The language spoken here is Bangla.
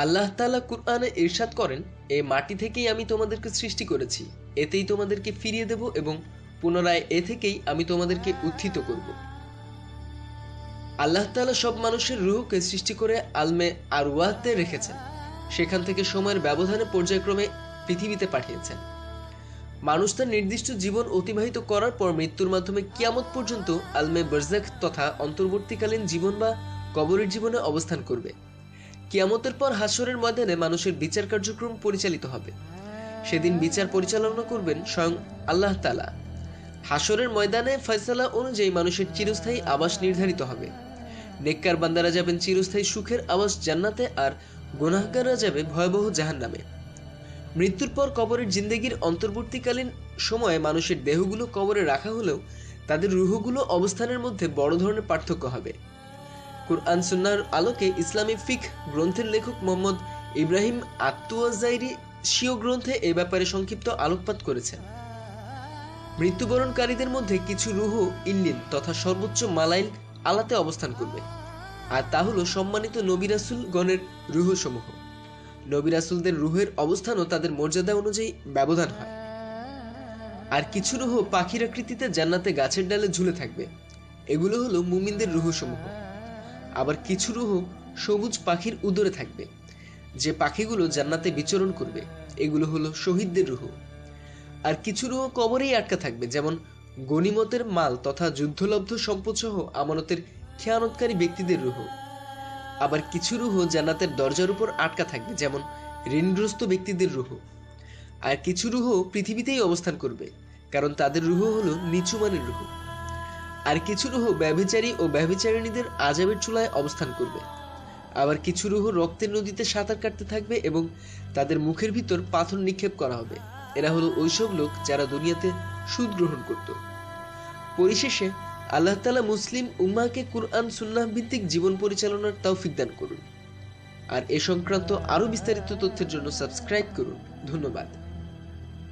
আল্লাহ তাআলা কুরআনে ইরশাদ করেন এই মাটি থেকেই আমি তোমাদেরকে সৃষ্টি করেছি। এতেই তোমাদেরকে ফিরিয়ে দেব এবং পুনরায় এ থেকেই আমি তোমাদেরকে উত্থিত করব। আল্লাহ তাআলা সব মানুষের রুহকে সৃষ্টি করে আলমে আর আরওয়াতে রেখেছেন। সেখান থেকে সময়ের ব্যবধানে পর্যায়ক্রমে পৃথিবীতে পাঠিয়েছেন। মানুষ তার নির্দিষ্ট জীবন অতিবাহিত করার পর মৃত্যুর মাধ্যমে কিয়ামত পর্যন্ত আলমে বরজাক তথা অন্তর্বর্তীকালীন জীবন বা কবরের জীবনে অবস্থান করবে। কিয়ামতের পর হাসরের ময়দানে মানুষের বিচার কার্যক্রম পরিচালিত হবে। সেদিন বিচার পরিচালনা করবেন স্বয়ং আল্লাহ তালা হাসরের ময়দানে ফয়সালা অনুযায়ী মানুষের চিরস্থায়ী আবাস নির্ধারিত হবে। নেককার বান্দারা যাবেন চিরস্থায়ী সুখের আবাস জান্নাতে আর গুনাহগাররা যাবে ভয়াবহ জাহান্নামে। মৃত্যুর পর কবরের জিন্দেগির অন্তর্বর্তীকালীন সময়ে মানুষের দেহগুলো কবরে রাখা হলেও তাদের রুহগুলো অবস্থানের মধ্যে বড় ধরনের পার্থক্য হবে। কুরআন সুন্নাহর আলোকে ইসলামী ফিক গ্রন্থের লেখক মোহাম্মদ ইব্রাহিম আত্মুয়াজাইরি স্বীয় গ্রন্থে এ ব্যাপারে সংক্ষিপ্ত আলোকপাত করেছেন। মৃত্যুবরণকারীদের মধ্যে কিছু রুহ ইল্লিন তথা সর্বোচ্চ মালাইল আলাতে অবস্থান করবে। আর তা হলো সম্মানিত নবিরাসুল গণের রুহসমূহ। নবিরাসুলদের রুহের অবস্থানও তাদের মর্যাদা অনুযায়ী ব্যবধান হয়। আর কিছু রুহ পাখির আকৃতিতে জান্নাতে গাছের ডালে ঝুলে থাকবে। এগুলো হলো মুমিনদের রুহসমূহ। আবার কিছু রুহ সবুজ পাখির উদরে থাকবে। যে পাখিগুলো জান্নাতে বিচরণ করবে, এগুলো হলো শহীদদের রুহ। আর কিছু রুহ কবরেই আটকা থাকবে, যেমন গনিমতের মাল তথা যুদ্ধলব্ধ সম্পদ সহ আমানতের খেয়ানতকারী ব্যক্তিদের রুহ। আবার কিছু রুহ জান্নাতের দরজার উপর আটকা থাকবে, যেমন ঋণগ্রস্ত ব্যক্তিদের রুহ। আর কিছু রুহ পৃথিবীতেই অবস্থান করবে, কারণ তাদের রুহ হলো নিচু মানের রুহ। আর কিছু রুহ ব্যভিচারী ও ব্যভিচারিণীদের আজাবের চুলায় অবস্থান করবে। আবার কিছু রুহ রক্তের নদীতে সাঁতার কাটতে থাকবে এবং তাদের মুখের ভিতর পাথর নিক্ষেপ করা হবে। এরা হলো ওইসব লোক যারা দুনিয়াতে সুদ গ্রহণ করত। পরিশেষে আল্লাহ তালা মুসলিম উম্মাকে কুরআন, সুন্নাহ ভিত্তিক জীবন পরিচালনার তৌফিক দান করুন। আর এ সংক্রান্ত আরও বিস্তারিত তথ্যের জন্য সাবস্ক্রাইব করুন। ধন্যবাদ।